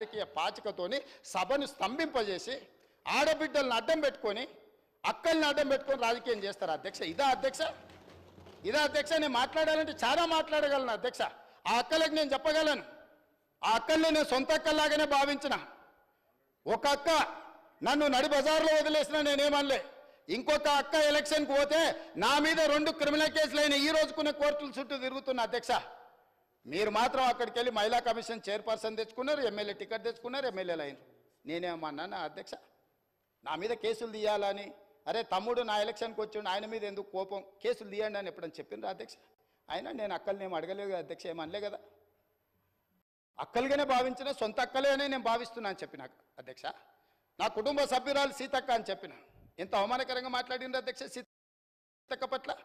రాజకీయ పాచికతోని సభను స్తంభింపజేసి ఆడబిడ్డలను అడ్డం పెట్టుకొని అక్కల్ని అడ్డం పెట్టుకొని రాజకీయం చేస్తారు అధ్యక్ష. ఇదా అధ్యక్ష? ఇదా అధ్యక్ష? నేను మాట్లాడాలంటే చాలా మాట్లాడగలను అధ్యక్ష. ఆ అక్కలకు నేను చెప్పగలను. ఆ అక్కల్ని నేను సొంత అక్కల్లాగానే భావించిన. ఒక అక్క నన్ను నడి బజార్లో వదిలేసిన నేనేమనలే. ఇంకొక అక్క ఎలక్షన్కి పోతే నా మీద రెండు క్రిమినల్ కేసులు అయిన ఈ రోజుకునే కోర్టుల చుట్టూ తిరుగుతున్న అధ్యక్ష. మీరు మాత్రం అక్కడికి వెళ్ళి మహిళా కమిషన్ చైర్పర్సన్ తెచ్చుకున్నారు ఎమ్మెల్యే టికెట్ తెచ్చుకున్నారు ఎమ్మెల్యేలు అయినారు. నేనేమన్నా నా అధ్యక్ష? నా మీద కేసులు తీయాలని. అరే తమ్ముడు నా ఎలక్షన్కి వచ్చిండు ఆయన మీద ఎందుకు కోపం? కేసులు తీయండి అని ఎప్పుడని చెప్పిండ్రు అధ్యక్ష? అయినా నేను అక్కల్ని ఏం అడగలేదు అధ్యక్ష ఏమనలే కదా? అక్కలుగానే భావించిన సొంత అక్కలే అని నేను భావిస్తున్నా అని చెప్పిన అధ్యక్ష. నా కుటుంబ సభ్యురాలు సీతక్క అని చెప్పిన. ఎంత అవమానకరంగా మాట్లాడిండ్రు అధ్యక్ష సీతక్క పట్ల?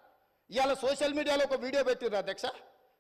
ఇవాళ సోషల్ మీడియాలో ఒక వీడియో పెట్టిండ్రు అధ్యక్ష.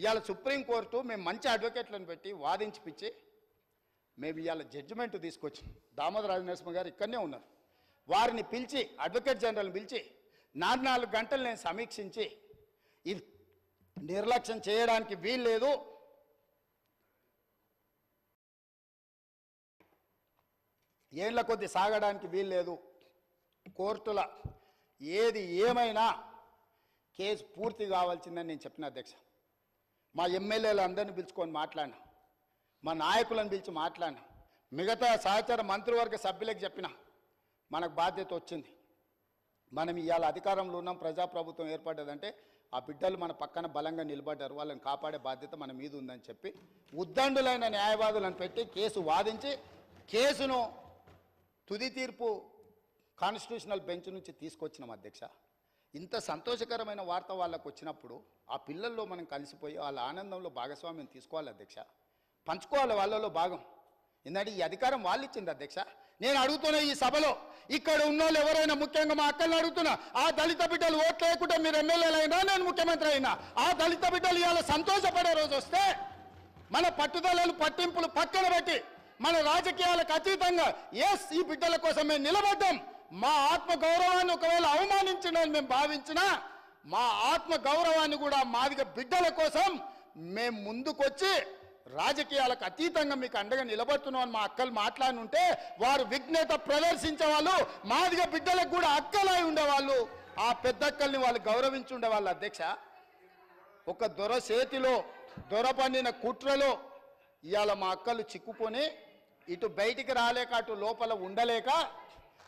ఇవాళ సుప్రీంకోర్టు మేము మంచి అడ్వకేట్లను పెట్టి వాదించిపిచ్చి మేము ఇవాళ జడ్జిమెంట్ తీసుకొచ్చాం దామోదర నరసింహ గారు ఇక్కడనే ఉన్నారు. వారిని పిలిచి అడ్వకేట్ జనరల్ని పిలిచి నాలుగు నాలుగు గంటలు నేను సమీక్షించి ఇది నిర్లక్ష్యం చేయడానికి వీల్లేదు. ఏండ్ల కొద్ది సాగడానికి వీల్లేదు. కోర్టుల ఏది ఏమైనా కేసు పూర్తి కావాల్సిందని నేను చెప్పిన అధ్యక్ష. మా ఎమ్మెల్యేలు అందరిని పిలుచుకొని మాట్లాడినా. మా నాయకులను పిలిచి మాట్లాడినా. మిగతా సహచర మంత్రివర్గ సభ్యులకు చెప్పిన. మనకు బాధ్యత వచ్చింది. మనం ఇవాళ అధికారంలో ఉన్నాం ప్రజాప్రభుత్వం ఏర్పడ్డదంటే ఆ బిడ్డలు మన పక్కన బలంగా నిలబడ్డారు. వాళ్ళని కాపాడే బాధ్యత మన మీద ఉందని చెప్పి ఉద్దండులైన న్యాయవాదులను పెట్టి కేసు వాదించి కేసును తుది తీర్పు కాన్స్టిట్యూషనల్ బెంచ్ నుంచి తీసుకొచ్చినాం అధ్యక్ష. ఇంత సంతోషకరమైన వార్త వాళ్ళకు వచ్చినప్పుడు ఆ పిల్లల్లో మనం కలిసిపోయి వాళ్ళ ఆనందంలో భాగస్వామ్యం తీసుకోవాలి అధ్యక్ష. పంచుకోవాలి వాళ్ళలో భాగం. ఎందుకంటే ఈ అధికారం వాళ్ళు ఇచ్చింది అధ్యక్ష. నేను అడుగుతున్న ఈ సభలో ఇక్కడ ఉన్న వాళ్ళు ఎవరైనా ముఖ్యంగా మా అక్కల్ని అడుగుతున్నా ఆ దళిత బిడ్డలు ఓట్లు లేకుండా మీరు ఎమ్మెల్యేలైనా అయినా నేను ముఖ్యమంత్రి అయినా ఆ దళిత బిడ్డలు ఇవాళ సంతోషపడే రోజు వస్తే మన పట్టుదలలు పట్టింపులు పక్కన పెట్టి మన రాజకీయాలకు అతీతంగా ఎస్ ఈ బిడ్డల కోసం మేము నిలబడ్డాం. మా ఆత్మ గౌరవాన్ని ఒకవేళ అవమానించడని మేము భావించినా మా ఆత్మ గౌరవాన్ని కూడా మాదిగ బిడ్డల కోసం మేము ముందుకొచ్చి రాజకీయాలకు అతీతంగా మీకు అండగా నిలబడుతున్నాం అని మా అక్కలు మాట్లాడుంటే వారు విఘ్నత ప్రదర్శించే వాళ్ళు మాదిగ బిడ్డలకు కూడా అక్కలై ఉండేవాళ్ళు. ఆ పెద్దక్కల్ని వాళ్ళు గౌరవించి ఉండేవాళ్ళు అధ్యక్ష. ఒక దొర చేతిలో దొర పండిన కుట్రలో ఇవాళ మా అక్కలు చిక్కుకొని ఇటు బయటికి రాలేక అటు లోపల ఉండలేక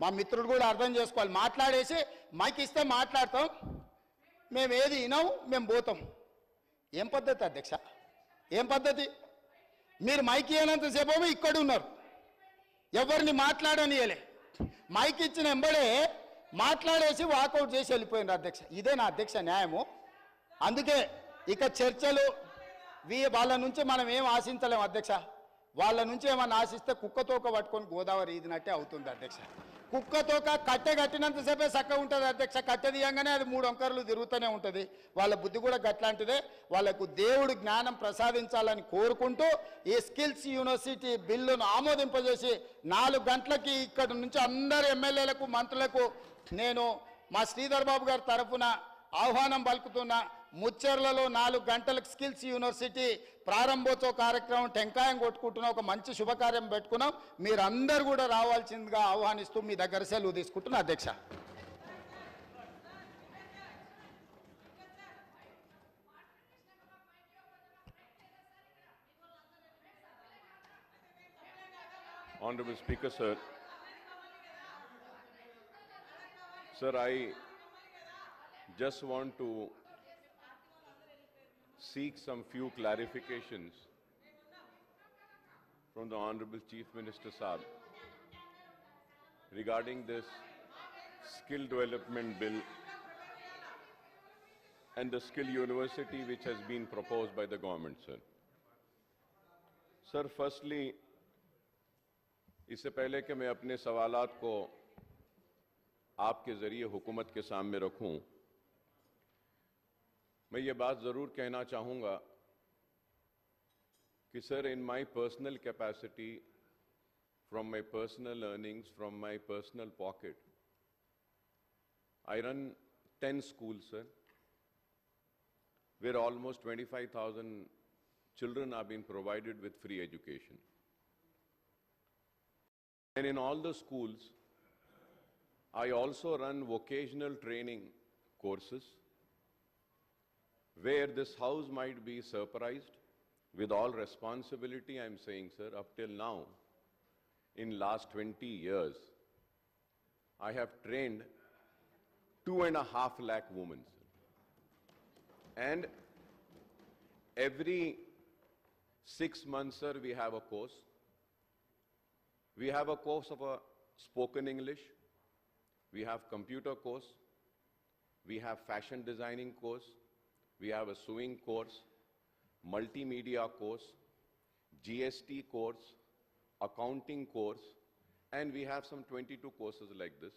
మా మిత్రుడు కూడా అర్థం చేసుకోవాలి. మాట్లాడేసి మైక్ ఇస్తే మాట్లాడతాం. మేము ఏది వినాం మేము పోతాం. ఏం పద్ధతి అధ్యక్ష? ఏం పద్ధతి? మీరు మైక్ ఇవ్వనంతసేపు ఇక్కడ ఉన్నారు. ఎవరిని మాట్లాడనియలే. మైక్ ఇచ్చిన ఎంబడే మాట్లాడేసి వాకౌట్ చేసి వెళ్ళిపోయింది అధ్యక్ష. ఇదే నా అధ్యక్ష న్యాయము. అందుకే ఇక చర్చలు వీ వాళ్ళ నుంచి మనం ఏం ఆశించలేము అధ్యక్ష. వాళ్ళ నుంచి ఏమన్నా ఆశిస్తే కుక్కతోక పట్టుకొని గోదావరి ఈదినట్టే అవుతుంది అధ్యక్ష. కుక్కతోక కట్టె కట్టినంతసేపే చక్కగా ఉంటుంది అధ్యక్ష. కట్టె తీయంగానే అది మూడు అంకర్లు తిరుగుతూనే ఉంటుంది. వాళ్ళ బుద్ధి కూడా గట్లాంటిదే. వాళ్ళకు దేవుడు జ్ఞానం ప్రసాదించాలని కోరుకుంటూ ఈ స్కిల్స్ యూనివర్సిటీ బిల్లును ఆమోదింపజేసి నాలుగు గంటలకి ఇక్కడ నుంచి అందరు ఎమ్మెల్యేలకు మంత్రులకు నేను మా శ్రీధర్ బాబు గారి తరఫున ఆహ్వానం పలుకుతున్న ముచ్చర్లలో నాలుగు గంటలకు స్కిల్స్ యూనివర్సిటీ ప్రారంభోత్సవ కార్యక్రమం టెంకాయం కొట్టుకుంటున్న ఒక మంచి శుభకార్యం పెట్టుకున్నాం మీరందరూ కూడా రావాల్సిందిగా ఆహ్వానిస్తూ మీ దగ్గర సెలవు తీసుకుంటున్నా అధ్యక్ష Honorable Speaker, sir. Sir, I just want to seek some few clarifications from the Honorable Chief Minister Saab regarding this skill development bill and the skill university which has been proposed by the government, sir. Sir, firstly, इससे पहले कि मैं अपने सवालात को आपके ज़रिए हुकूमत के सामने रखूं, मैं ये बात ज़रूर कहना चाहूँगा कि sir in my personal capacity from my personal earnings from my personal pocket I run ten school sir where almost twenty five thousand children are been provided with free education and in all the schools I also run vocational training courses where this house might be surprised with all responsibility I'm saying sir up till now in last 20 years I have trained two and a half lakh women sir. and every six months sir we have a course we have a course of a spoken English. We have computer course. We have fashion designing course. We have a sewing course, multimedia course, GST course, accounting course, and we have some 22 courses like this.